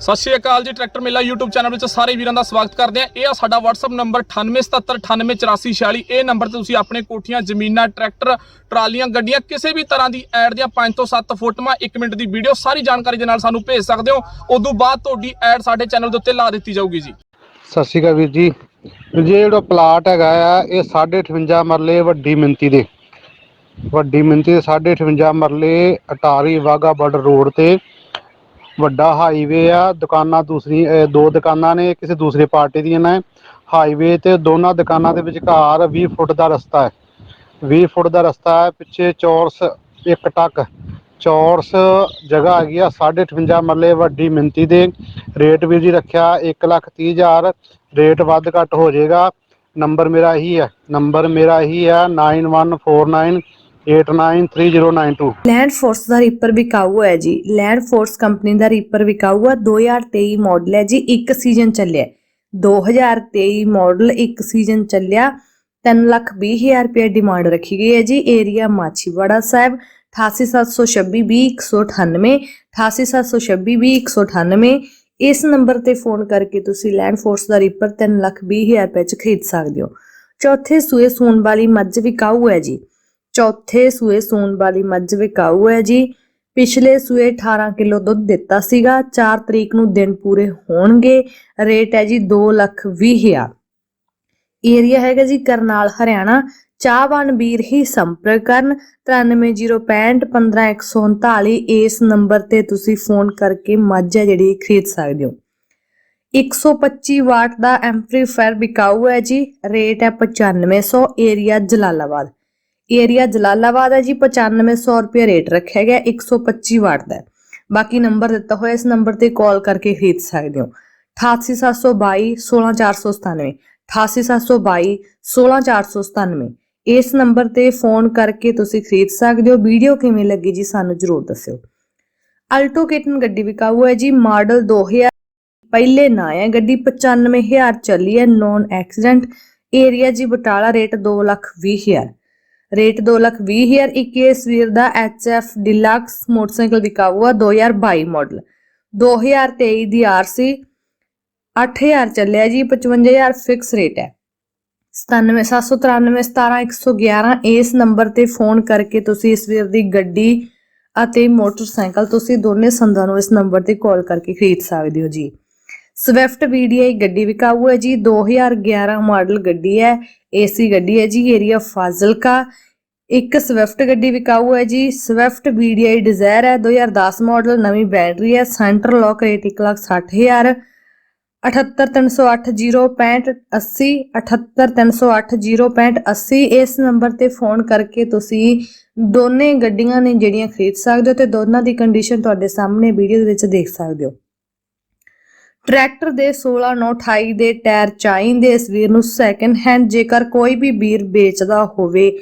ਸਤਿ ਸ਼੍ਰੀ ਅਕਾਲ ਜੀ, ਟਰੈਕਟਰ ਮੇਲਾ YouTube ਚੈਨਲ ਵਿੱਚ ਸਾਰੇ ਵੀਰਾਂ ਦਾ ਸਵਾਗਤ ਕਰਦੇ ਆ ਇਹ ਆ ਸਾਡਾ WhatsApp ਨੰਬਰ 9877988446 ਇਹ ਨੰਬਰ ਤੇ ਤੁਸੀਂ ਆਪਣੇ ਕੋਠੀਆਂ, ਜ਼ਮੀਨਾਂ, ਟਰੈਕਟਰ, ਟਰਾਲੀਆਂ, ਗੱਡੀਆਂ ਕਿਸੇ ਵੀ ਤਰ੍ਹਾਂ ਦੀ ਐਡ ਦੀਆਂ 5 ਤੋਂ 7 ਫੋਟੋਆਂ 1 ਮਿੰਟ ਦੀ ਵੀਡੀਓ ਸਾਰੀ ਜਾਣਕਾਰੀ ਦੇ ਨਾਲ ਸਾਨੂੰ ਭੇਜ ਸਕਦੇ ਹੋ। ਉਦੋਂ ਬਾਅਦ ਤੁਹਾਡੀ ਐਡ ਸਾਡੇ ਚੈਨਲ ਦੇ ਉੱਤੇ ਲਾ ਦਿੱਤੀ ਜਾਊਗੀ ਜੀ। ਸਤਿ ਸ਼੍ਰੀ ਅਕਾਲ ਵੀਰ ਜੀ। ਵੀਰ ਜੀ ਜਿਹੜਾ ਪਲਾਟ ਹੈਗਾ ਆ, ਇਹ 58 ਮਰਲੇ ਵੱਡੀ ਮਿੰਤੀ ਦੇ। ਵੱਡੀ ਮਿੰਤੀ ਦੇ 58 ਮਰਲੇ ਅਟਾਰੀ ਵਾਗਾ ਬਾਰਡਰ ਰੋਡ ਤੇ ਵੱਡਾ ਹਾਈਵੇ ਆ, ਦੁਕਾਨਾਂ ਦੂਸਰੀ, ਅਹ, ਦੋ ਦੁਕਾਨਾਂ ਨੇ, ਕਿਸੇ ਦੂਸਰੇ ਪਾਰਟੀ ਦੀਆਂ ਨੇ। ਹਾਈਵੇ ਤੇ ਦੋਨਾਂ ਦੁਕਾਨਾਂ ਦੇ ਵਿਚਕਾਰ 20 ਫੁੱਟ ਦਾ ਰਸਤਾ ਹੈ। 20 ਫੁੱਟ ਦਾ ਰਸਤਾ ਹੈ, ਪਿੱਛੇ ਚੌਰਸ ਇੱਕ ਟੱਕ। ਚੌਰਸ ਜਗ੍ਹਾ ਹੈਗੀ ਆ 58 ਮਰਲੇ ਵੱਡੀ ਮਿੰਤੀ ਦੇ। ਰੇਟ ਵੀ ਜੀ ਰੱਖਿਆ 130000 ਰੇਟ ਵੱਧ ਘੱਟ ਹੋ ਜਾਏਗਾ। ਨੰਬਰ ਮੇਰਾ ਇਹੀ ਹੈ। ਨੰਬਰ ਮੇਰਾ ਇਹੀ ਹੈ 9149893092 ਲੈਂਡ ਫੋਰਸ ਦਾ ਰੀਪਰ ਵਿਕਾਊ ਹੈ ਜੀ। ਲੈਂਡ ਫੋਰਸ ਕੰਪਨੀ ਦਾ ਰੀਪਰ ਵਿਕਾਊ ਆ। 2023 ਮਾਡਲ ਹੈ ਜੀ। ਇੱਕ ਸੀਜ਼ਨ ਚੱਲਿਆ। 2023 ਮਾਡਲ ਇੱਕ ਸੀਜ਼ਨ ਚੱਲਿਆ। 3 ਲੱਖ 20 ਹਜ਼ਾਰ ਰੁਪਏ ਡਿਮਾਂਡ ਰੱਖੀ ਗਈ ਹੈ ਜੀ। ਏਰੀਆ ਮਾਛੀਵਾੜਾ ਸਾਹਿਬ 8876220198 8876220198 ਇਸ ਨੰਬਰ ਤੇ ਫੋਨ ਕਰਕੇ ਤੁਸੀਂ ਲੈਂਡ ਫੋਰਸ ਦਾ ਰੀਪਰ 3 ਲੱਖ 20 ਹਜ਼ਾਰ ਰੁਪਏ ਚ ਖਰੀਦ ਸਕਦੇ ਹੋ। ਚੌਥੇ ਸੂਏ ਸੂਣ ਵਾਲੀ ਮੱਝ ਵਿਕਾਊ ਹੈ ਜੀ। ਚੌਥੇ ਸੂਏ ਸੂਣ ਵਾਲੀ ਮੱਝ ਵਿਕਾਊ ਹੈ ਜੀ। ਪਿਛਲੇ ਸੂਏ 18 ਕਿਲੋ ਦੁੱਧ ਦਿੱਤਾ ਸੀਗਾ। 4 ਤਰੀਕ ਨੂੰ ਦਿਨ ਪੂਰੇ ਹੋਣਗੇ। ਰੇਟ ਹੈ ਜੀ 2 ਲੱਖ 20 ਹਜ਼ਾਰ। ਏਰੀਆ ਹੈਗਾ ਜੀ ਕਰਨਾਲ, ਹਰਿਆਣਾ। ਚਾਹਵਾਨ ਵੀਰ ਹੀ ਸੰਪਰਕ ਕਰਨ। 9306515139 ਇਸ ਨੰਬਰ ਤੇ ਤੁਸੀਂ ਫੋਨ ਕਰਕੇ ਮੱਝ ਹੈ ਜਿਹੜੀ ਖਰੀਦ ਸਕਦੇ ਹੋ। 125 ਵਾਟ ਦਾ ਐਂਪਲੀਫਾਇਰ ਵਿਕਾਊ ਹੈ ਜੀ। ਰੇਟ ਹੈ 9500 ਏਰੀਆ ਜਲਾਲਾਬਾਦ। ਏਰੀਆ ਜਲਾਲਾਬਾਦ ਹੈ ਜੀ 9500 ਰੁਪਏ ਰੇਟ ਰੱਖਿਆ ਗਿਆ 125 ਵਾਟ ਦਾ ਬਾਕੀ ਨੰਬਰ ਦਿੱਤਾ ਹੋਇਆ, ਇਸ ਨੰਬਰ ਤੇ ਕਾਲ ਕਰਕੇ ਖਰੀਦ ਸਕਦੇ ਹੋ। 88722 16497 88722 16497 ਇਸ ਨੰਬਰ ਤੇ ਫੋਨ ਕਰਕੇ ਤੁਸੀਂ ਖਰੀਦ ਸਕਦੇ ਹੋ। ਵੀਡੀਓ ਕਿਵੇਂ ਲੱਗੀ ਜੀ, ਸਾਨੂੰ ਜਰੂਰ ਦੱਸਿਓ। ਅਲਟੋ ਕਿਟਨ ਗੱਡੀ ਵਿਕਾਊ ਹੈ ਜੀ, ਮਾਡਲ 2000 ਪਹਿਲੇ ਨਾ ਹੈ। ਗੱਡੀ 95000 ਚੱਲੀ ਹੈ, ਨੌਨ ਐਕਸੀਡੈਂਟ। ਏਰੀਆ ਜੀ, ਬਟਾਲਾ ਰੇਟ 2 ਲੱਖ 20 ਹਜ਼ਾਰ। ਰੇਟ 2 ਲੱਖ 20 ਹਜ਼ਾਰ, ਇੱਕ ਇਸ ਵੀਰ ਦਾ ਐਚਐਫ ਡਿਲਕਸ ਮੋਟਰਸਾਈਕਲ ਵਿਕਾਊ ਆ 2022 ਮਾਡਲ। 2023 ਦੀ ਆਰਸੀ 8000 ਚੱਲਿਆ ਜੀ 55000 ਫਿਕਸ ਰੇਟ ਹੈ। 9779317111 ਇਸ ਨੰਬਰ ਤੇ ਫੋਨ ਕਰਕੇ ਤੁਸੀਂ ਇਸ ਵੀਰ ਦੀ ਗੱਡੀ ਅਤੇ ਮੋਟਰਸਾਈਕਲ ਤੁਸੀਂ ਦੋਨੇ ਸੰਦਾਂ ਨੂੰ ਇਸ ਨੰਬਰ ਤੇ ਕਾਲ ਕਰਕੇ ਖਰੀਦ ਸਕਦੇ ਹੋ ਜੀ। ਸਵਿਫਟ VDI ਗੱਡੀ ਵਿਕਾਊ ਹੈ ਜੀ 2011 ਮਾਡਲ ਗੱਡੀ ਹੈ ਏਸੀ ਗੱਡੀ ਹੈ ਜੀ ਏਰੀਆ ਫਾਜ਼ਿਲਕਾ। ਇੱਕ ਸਵਿਫਟ ਗੱਡੀ ਵਿਕਾਊ ਹੈ ਜੀ ਸਵਿਫਟ VDI ਡਿਜ਼ਾਇਰ ਹੈ 2010 ਮਾਡਲ ਨਵੀਂ ਬੈਟਰੀ ਹੈ ਸੈਂਟਰ ਲੌਕ ਰੇਟ 160000 783080580 783080580 ਇਸ ਨੰਬਰ ਤੇ ਫੋਨ ਕਰਕੇ ਤੁਸੀਂ ਦੋਨੇ ਗੱਡੀਆਂ ਨੇ ਜਿਹੜੀਆਂ ਖਰੀਦ ਸਕਦੇ ਹੋ ਤੇ ਦੋਨਾਂ ਦੀ ਕੰਡੀਸ਼ਨ ਤੁਹਾਡੇ ਸਾਹਮਣੇ ਵੀਡੀਓ ਦੇ ਵਿੱਚ ਦੇਖ ਸਕਦੇ ਹੋ। ਟਰੈਕਟਰ ਦੇ 16928 ਦੇ ਟਾਇਰ ਚਾਹੀਦੇ ਇਸ ਵੀਰ ਨੂੰ ਸੈਕੰਡ ਹੈਂਡ ਜੇਕਰ ਕੋਈ ਵੀ ਵੀਰ ਵੇਚਦਾ ਹੋਵੇ।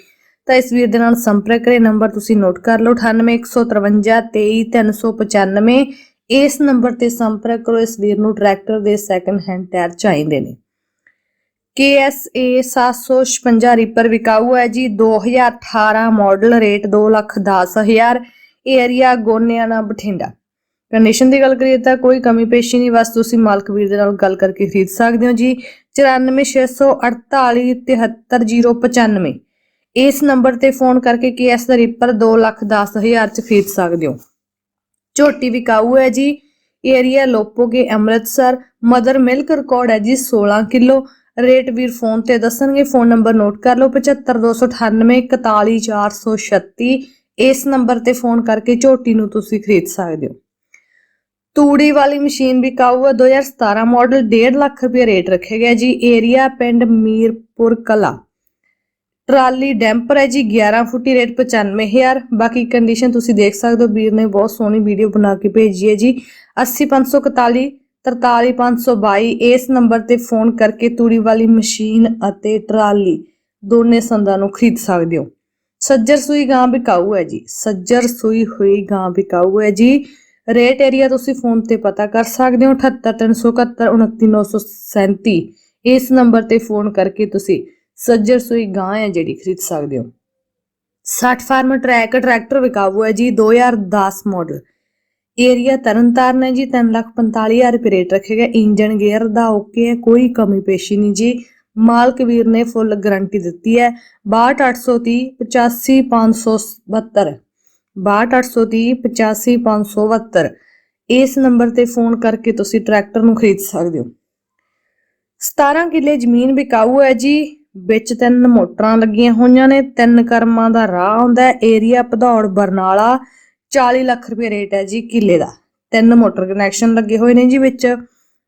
ਤਾਂ ਇਸ ਵੀਰ ਦੇ ਨਾਲ ਸੰਪਰਕ ਕਰੇ। ਨੰਬਰ ਤੁਸੀਂ ਨੋਟ ਕਰ ਲਓ। 9815532395 ਇਸ ਨੰਬਰ ਤੇ ਸੰਪਰਕ ਕਰੋ। ਇਸ ਵੀਰ ਨੂੰ ਟਰੈਕਟਰ ਦੇ ਸੈਕੰਡ ਹੈਂਡ ਟਾਇਰ ਚਾਹੀਦੇ ਨੇ। KSA 756 ਰੀਪਰ ਵਿਕਾਊ ਹੈ ਜੀ। 2018 model rate 210000 area Goniana Bathinda. Condition ਦੀ ਗੱਲ ਕਰੀਏ ਤਾਂ ਕੋਈ ਕਮੀ ਪੇਸ਼ੀ ਨਹੀਂ, ਬਸ ਤੁਸੀਂ ਮਾਲਕ ਵੀਰ ਦੇ ਨਾਲ ਗੱਲ ਕਰਕੇ ਖਰੀਦ ਸਕਦੇ ਹੋ ਜੀ। 9468473095 ਇਸ ਨੰਬਰ ਤੇ ਫੋਨ ਕਰਕੇ ਕੇਐਸ ਦਾ ਰੀਪਰ 210000 ਚ ਖਰੀਦ ਸਕਦੇ ਹੋ। ਝੋਟੀ ਵਿਕਾਊ ਹੈ ਜੀ। Area Lopoke Amritsar. Mother milk record ਹੈ ਜੀ 16 ਕਿਲੋ। ਰੇਟ ਵੀਰ ਫੋਨ ਤੇ ਦੱਸਣਗੇ। ਫੋਨ ਨੰਬਰ ਨੋਟ ਕਰ ਲਓ। 75298 41436 ਇਸ ਨੰਬਰ ਤੇ ਫੋਨ ਕਰਕੇ ਝੋਟੀ ਨੂੰ ਤੁਸੀਂ ਖਰੀਦ ਸਕਦੇ ਹੋ। ਤੂੜੀ ਵਾਲੀ ਮਸ਼ੀਨ ਵਿਕਾਊ ਹੈ 2017 ਮਾਡਲ 1.5 ਲੱਖ ਰੁਪਏ ਰੇਟ ਰੱਖਿਆ ਗਿਆ ਜੀ ਏਰੀਆ ਪਿੰਡ ਮੀਰਪੁਰ ਕਲਾ। ਟਰਾਲੀ ਡੈਂਪਰ ਹੈ ਜੀ 11 ਫੁੱਟੀ ਰੇਟ 95000 ਬਾਕੀ ਕੰਡੀਸ਼ਨ ਤੁਸੀਂ ਦੇਖ ਸਕਦੇ ਹੋ, ਵੀਰ ਨੇ ਬਹੁਤ ਸੋਹਣੀ ਵੀਡੀਓ ਬਣਾ ਕੇ ਭੇਜੀ ਹੈ ਜੀ। 80541 43522 ਇਸ ਨੰਬਰ ਤੇ ਫੋਨ ਕਰਕੇ ਤੂੜੀ ਵਾਲੀ ਮਸ਼ੀਨ ਅਤੇ ਟਰਾਲੀ ਦੋਨੇ ਸੰਦਾਂ ਨੂੰ ਖਰੀਦ ਸਕਦੇ ਹੋ। ਸੱਜਰ ਸੂਈ ਗਾਂ ਵਿਕਾਊ ਹੈ ਜੀ। ਸੱਜਰ ਸੂਈ ਹੋਈ ਗਾਂ ਵਿਕਾਊ ਹੈ ਜੀ। ਰੇਟ ਏਰੀਆ ਤੁਸੀਂ ਫੋਨ ਤੇ ਪਤਾ ਕਰ ਸਕਦੇ ਹੋ 7837799937 ਇਸ ਨੰਬਰ ਤੇ ਫੋਨ ਕਰਕੇ ਤੁਸੀਂ ਸੱਜਰ ਸੂਈ ਗਾਂ ਹੈ ਜਿਹੜੀ ਖਰੀਦ ਸਕਦੇ ਹੋ। 60 ਫਾਰਮ ਟਰੈਕ ਟਰੈਕਟਰ ਵਿਕਾਊ ਹੈ ਜੀ 2010 ਮਾਡਲ ਏਰੀਆ ਤਰਨਤਾਰਨ ਹੈ ਜੀ 345000 ਰੁਪਏ ਰੇਟ ਰੱਖੇਗਾ। ਗਿਆ ਇੰਜਨ ਗੇਅਰ ਦਾ ਓਕੇ ਹੈ, ਕੋਈ ਕਮੀ ਪੇਸ਼ੀ ਨਹੀਂ ਜੀ। ਮਾਲਕ ਵੀਰ ਨੇ ਫੁੱਲ ਗਾਰੰਟੀ ਦਿੱਤੀ ਹੈ 62830 85572 62830 85572 ਇਸ ਨੰਬਰ ਤੇ ਫੋਨ ਕਰਕੇ ਤੁਸੀਂ ਟਰੈਕਟਰ ਨੂੰ ਖਰੀਦ ਸਕਦੇ ਹੋ। 17 ਕਿੱਲੇ ਜ਼ਮੀਨ ਵਿਕਾਊ ਹੈ ਜੀ। ਵਿੱਚ ਤਿੰਨ ਮੋਟਰਾਂ ਲੱਗੀਆਂ ਹੋਈਆਂ ਨੇ। ਤਿੰਨ ਕਰਮਾਂ ਦਾ ਰਾਹ ਆਉਂਦਾ ਏਰੀਆ ਭਦੌੜ ਬਰਨਾਲਾ 40 ਲੱਖ ਰੁਪਏ ਰੇਟ ਹੈ ਜੀ ਕਿੱਲੇ ਦਾ। ਤਿੰਨ ਮੋਟਰ ਕਨੈਕਸ਼ਨ ਲੱਗੇ ਹੋਏ ਨੇ ਜੀ ਵਿੱਚ।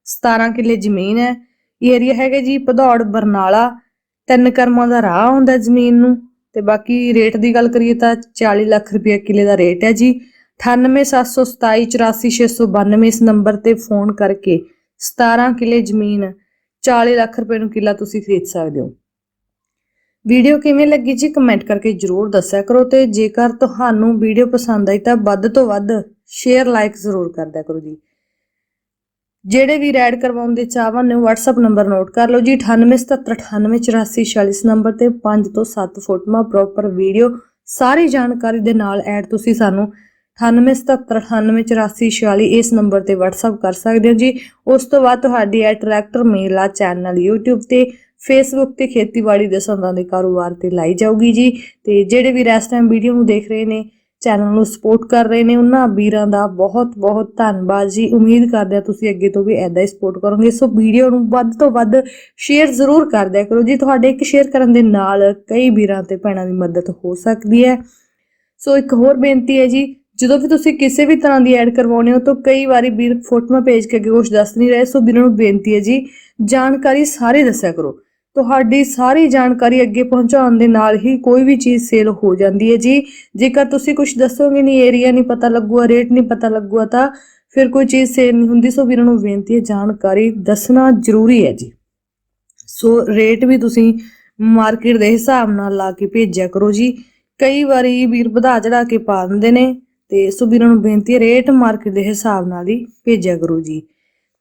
17 ਕਿੱਲੇ ਜ਼ਮੀਨ ਹੈ। ਏਰੀਆ ਹੈਗਾ ਜੀ ਭਦੌੜ ਬਰਨਾਲਾ। ਤਿੰਨ ਕਰਮਾਂ ਦਾ ਰਾਹ ਆਉਂਦਾ ਜ਼ਮੀਨ ਨੂੰ। ਤੇ ਬਾਕੀ ਰੇਟ ਦੀ ਗੱਲ ਕਰੀਏ ਤਾਂ 40 ਲੱਖ ਰੁਪਏ ਕਿੱਲੇ ਦਾ ਰੇਟ ਹੈ ਜੀ। 9872784692 ਇਸ ਨੰਬਰ ਤੇ ਫੋਨ ਕਰਕੇ 17 ਕਿੱਲੇ ਜ਼ਮੀਨ 40 ਲੱਖ ਰੁਪਏ ਨੂੰ ਕਿੱਲਾ ਤੁਸੀਂ ਖਰੀਦ ਸਕਦੇ ਹੋ। ਵੀਡੀਓ ਕਿਵੇਂ ਲੱਗੀ ਜੀ ਕਮੈਂਟ ਕਰਕੇ ਜਰੂਰ ਦੱਸਿਆ ਕਰੋ ਤੇ ਜੇਕਰ ਤੁਹਾਨੂੰ ਵੀਡੀਓ ਪਸੰਦ ਆਈ ਤਾਂ ਵੱਧ ਤੋਂ ਵੱਧ ਸ਼ੇਅਰ, ਲਾਈਕ ਜ਼ਰੂਰ ਕਰ ਕਰੋ ਜੀ। ਜਿਹੜੇ ਵੀ ਐਡ ਕਰਵਾਉਣ ਦੇ ਚਾਹਵਾਨ ਨੇ WhatsApp ਨੰਬਰ ਨੋਟ ਕਰ ਲਓ ਜੀ 9877988446 ਇਸ ਨੰਬਰ ਤੇ 5 ਤੋਂ 7 ਫੋਟੋਆਂ ਪ੍ਰੋਪਰ ਵੀਡੀਓ ਸਾਰੀ ਜਾਣਕਾਰੀ ਦੇ ਨਾਲ ਐਡ ਤੁਸੀਂ ਸਾਨੂੰ 9877988446 ਇਸ ਨੰਬਰ ਤੇ WhatsApp ਕਰ ਸਕਦੇ ਹੋ ਜੀ। ਉਸ ਤੋਂ ਬਾਅਦ ਤੁਹਾਡੀ ਇਹ ਟਰੈਕਟਰ ਮੇਲਾ ਚੈਨਲ YouTube ਤੇ ਫੇਸਬੁੱਕ ਤੇ ਖੇਤੀਬਾੜੀ ਦੇ ਸੰਦਾਂ ਦੇ ਕਾਰੋਬਾਰ ਤੇ ਲਾਈ ਜਾਊਗੀ ਜੀ। ਤੇ ਜਿਹੜੇ ਵੀ ਇਸ ਟਾਈਮ ਵੀਡੀਓ ਨੂੰ ਦੇਖ ਰਹੇ ਨੇ ਚੈਨਲ ਨੂੰ ਸਪੋਰਟ ਕਰ ਰਹੇ ਨੇ ਉਹਨਾਂ ਵੀਰਾਂ ਦਾ ਬਹੁਤ ਬਹੁਤ ਧੰਨਵਾਦ ਜੀ। ਉਮੀਦ ਕਰਦੇ ਆ ਤੁਸੀਂ ਅੱਗੇ ਤੋਂ ਵੀ ਐਦਾਂ ਹੀ ਸਪੋਰਟ ਕਰੋਗੇ। ਸੋ ਵੀਡੀਓ ਨੂੰ ਵੱਧ ਤੋਂ ਵੱਧ ਸ਼ੇਅਰ ਜ਼ਰੂਰ ਕਰ ਦਿਆ ਕਰੋ ਜੀ। ਤੁਹਾਡੇ ਇੱਕ ਸ਼ੇਅਰ ਕਰਨ ਦੇ ਨਾਲ ਕਈ ਵੀਰਾਂ ਤੇ ਭੈਣਾਂ ਦੀ ਮਦਦ ਹੋ ਸਕਦੀ ਹੈ। ਸੋ ਇੱਕ ਹੋਰ ਬੇਨਤੀ ਹੈ ਜੀ, ਜਦੋਂ ਵੀ ਤੁਸੀਂ ਕਿਸੇ ਵੀ ਤਰ੍ਹਾਂ ਦੀ ਐਡ ਕਰਵਾਉਣੇ ਹੋ ਤਾਂ ਕਈ ਵਾਰੀ ਵੀਰ ਫੋਟੋਆਂ ਭੇਜ ਕੇ ਅੱਗੇ ਕੁਝ ਦੱਸ ਨਹੀਂ ਰਹੇ। ਸੋ ਵੀਰਾਂ ਨੂੰ ਬੇਨਤੀ ਹੈ ਜੀ, ਜਾਣਕਾਰੀ ਸਾਰੇ ਦੱਸਿਆ ਕਰੋ। ਤੁਹਾਡੀ ਸਾਰੀ ਜਾਣਕਾਰੀ ਅੱਗੇ ਪਹੁੰਚਾਉਣ ਦੇ ਨਾਲ ਹੀ ਕੋਈ ਵੀ ਚੀਜ਼ ਸੇਲ ਹੋ ਜਾਂਦੀ ਹੈ ਜੀ। ਜੇਕਰ ਤੁਸੀਂ ਕੁਝ ਦੱਸੋਗੇ ਨਹੀਂ ਏਰੀਆ ਨਹੀਂ ਪਤਾ ਲੱਗੂਗਾ ਰੇਟ ਨਹੀਂ ਪਤਾ ਲੱਗੂਗਾ, ਤਾਂ ਫਿਰ ਕੋਈ ਚੀਜ਼ ਸੇਲ ਨਹੀਂ ਹੁੰਦੀ। ਸੋ ਵੀਰਾਂ ਨੂੰ ਬੇਨਤੀ ਹੈ, ਜਾਣਕਾਰੀ ਦੱਸਣਾ ਜ਼ਰੂਰੀ ਹੈ ਜੀ। ਸੋ ਰੇਟ ਵੀ ਤੁਸੀਂ ਮਾਰਕੀਟ ਦੇ ਹਿਸਾਬ ਨਾਲ ਲਾ ਕੇ ਭੇਜਿਆ ਕਰੋ ਜੀ। ਕਈ ਵਾਰੀ ਵੀਰ ਵਧਾ ਚੜਾ ਕੇ ਪਾ ਦਿੰਦੇ ਨੇ, ਤੇ ਸੋ ਵੀਰਾਂ ਨੂੰ ਬੇਨਤੀ ਹੈ ਰੇਟ ਮਾਰਕੀਟ ਦੇ ਹਿਸਾਬ ਨਾਲ ਹੀ ਭੇਜਿਆ ਕਰੋ ਜੀ।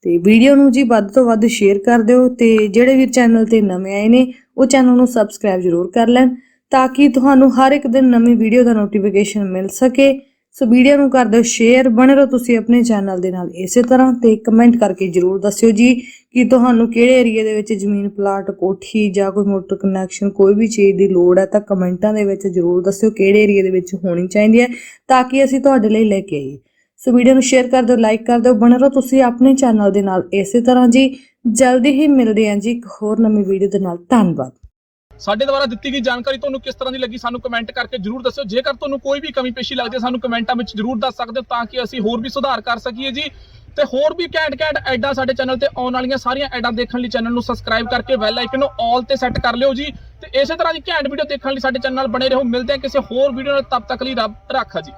ਤੇ ਵੀਡੀਓ ਨੂੰ ਜੀ ਵੱਧ ਤੋਂ ਵੱਧ ਸ਼ੇਅਰ ਕਰ ਦਿਓ ਤੇ ਜਿਹੜੇ ਵੀ ਚੈਨਲ ਤੇ ਨਵੇਂ ਆਏ ਨੇ, ਉਹ ਚੈਨਲ ਨੂੰ ਸਬਸਕ੍ਰਾਈਬ ਜ਼ਰੂਰ ਕਰ ਲੈਣ ਤਾਂ ਕਿ ਤੁਹਾਨੂੰ ਹਰ ਇੱਕ ਦਿਨ ਨਵੀਂ ਵੀਡੀਓ ਦਾ ਨੋਟੀਫਿਕੇਸ਼ਨ ਮਿਲ ਸਕੇ। ਸੋ ਵੀਡੀਓ ਨੂੰ ਕਰ ਦਿਓ ਸ਼ੇਅਰ ਬਣੇ ਰਹੋ ਤੁਸੀਂ ਆਪਣੇ ਚੈਨਲ ਦੇ ਨਾਲ ਇਸੇ ਤਰ੍ਹਾਂ ਤੇ ਕਮੈਂਟ ਕਰਕੇ ਜਰੂਰ ਦੱਸਿਓ ਜੀ ਕਿ ਤੁਹਾਨੂੰ ਕਿਹੜੇ ਏਰੀਆ ਦੇ ਵਿੱਚ ਜ਼ਮੀਨ ਪਲਾਟ ਕੋਠੀ ਜਾਂ ਕੋਈ ਮੋਟਰ ਕਨੈਕਸ਼ਨ ਕੋਈ ਵੀ ਚੀਜ਼ ਦੀ ਲੋੜ ਹੈ ਤਾਂ ਕਮੈਂਟਾਂ ਦੇ ਵਿੱਚ ਜਰੂਰ ਦੱਸਿਓ ਕਿਹੜੇ ਏਰੀਆ ਦੇ ਵਿੱਚ ਹੋਣੀ ਚਾਹੀਦੀ ਹੈ ਤਾਂ ਕਿ ਅਸੀਂ ਤੁਹਾਡੇ ਲਈ ਲੈ ਕੇ ਆਈਏ। ਸੋ ਵੀਡੀਓ ਨੂੰ ਸ਼ੇਅਰ ਕਰ ਦਿਓ ਲਾਈਕ ਕਰ ਦਿਓ। ਬਣੇ ਰਹੋ ਤੁਸੀਂ ਆਪਣੇ ਚੈਨਲ ਦੇ ਨਾਲ। ਇਸੇ ਤਰ੍ਹਾਂ ਜੀ, ਜਲਦੀ ਹੀ ਮਿਲਦੇ ਹਾਂ ਜੀ ਇੱਕ ਹੋਰ ਨਵੀਂ ਵੀਡੀਓ ਦੇ ਨਾਲ। ਧੰਨਵਾਦ। ਸਾਡੇ ਦੁਆਰਾ ਦਿੱਤੀ ਗਈ ਜਾਣਕਾਰੀ ਤੁਹਾਨੂੰ ਕਿਸ ਤਰ੍ਹਾਂ ਦੀ ਲੱਗੀ, ਸਾਨੂੰ ਕਮੈਂਟ ਕਰਕੇ ਜਰੂਰ ਦੱਸਿਓ। ਜੇਕਰ ਤੁਹਾਨੂੰ ਕੋਈ ਵੀ ਕਮੀ ਪੇਸ਼ੀ ਲੱਗਦੀ ਹੈ, ਸਾਨੂੰ ਕਮੈਂਟਾਂ ਵਿੱਚ ਜਰੂਰ ਦੱਸ ਸਕਦੇ ਹੋ ਤਾਂ ਕਿ ਅਸੀਂ ਹੋਰ ਵੀ ਸੁਧਾਰ ਕਰ ਸਕੀਏ ਜੀ। ਤੇ ਹੋਰ ਵੀ ਘੈਂਟ ਘੈਂਟ ਐਡਾਂ ਸਾਡੇ ਚੈਨਲ ਤੇ ਆਉਣ ਵਾਲੀਆਂ ਸਾਰੀਆਂ ਐਡਾਂ ਦੇਖਣ ਲਈ ਚੈਨਲ ਨੂੰ ਸਬਸਕ੍ਰਾਈਬ ਕਰਕੇ ਬੈਲ ਆਈਕਨ ਨੂੰ ਆਲ ਤੇ ਸੈੱਟ ਕਰ ਲਿਓ ਜੀ। ਤੇ ਇਸੇ ਤਰ੍ਹਾਂ ਦੀ ਘੈਂਟ ਵੀਡੀਓ ਦੇਖਣ ਲਈ ਸਾਡੇ ਚੈਨਲ ਨਾਲ ਬਣੇ ਰਹੋ। ਮਿਲਦੇ ਹਾਂ ਕਿਸੇ ਹੋਰ ਵੀਡੀਓ ਨਾਲ। ਤਬ ਤੱਕ ਲਈ ਰੱਬ ਰਾਖਾ ਜੀ।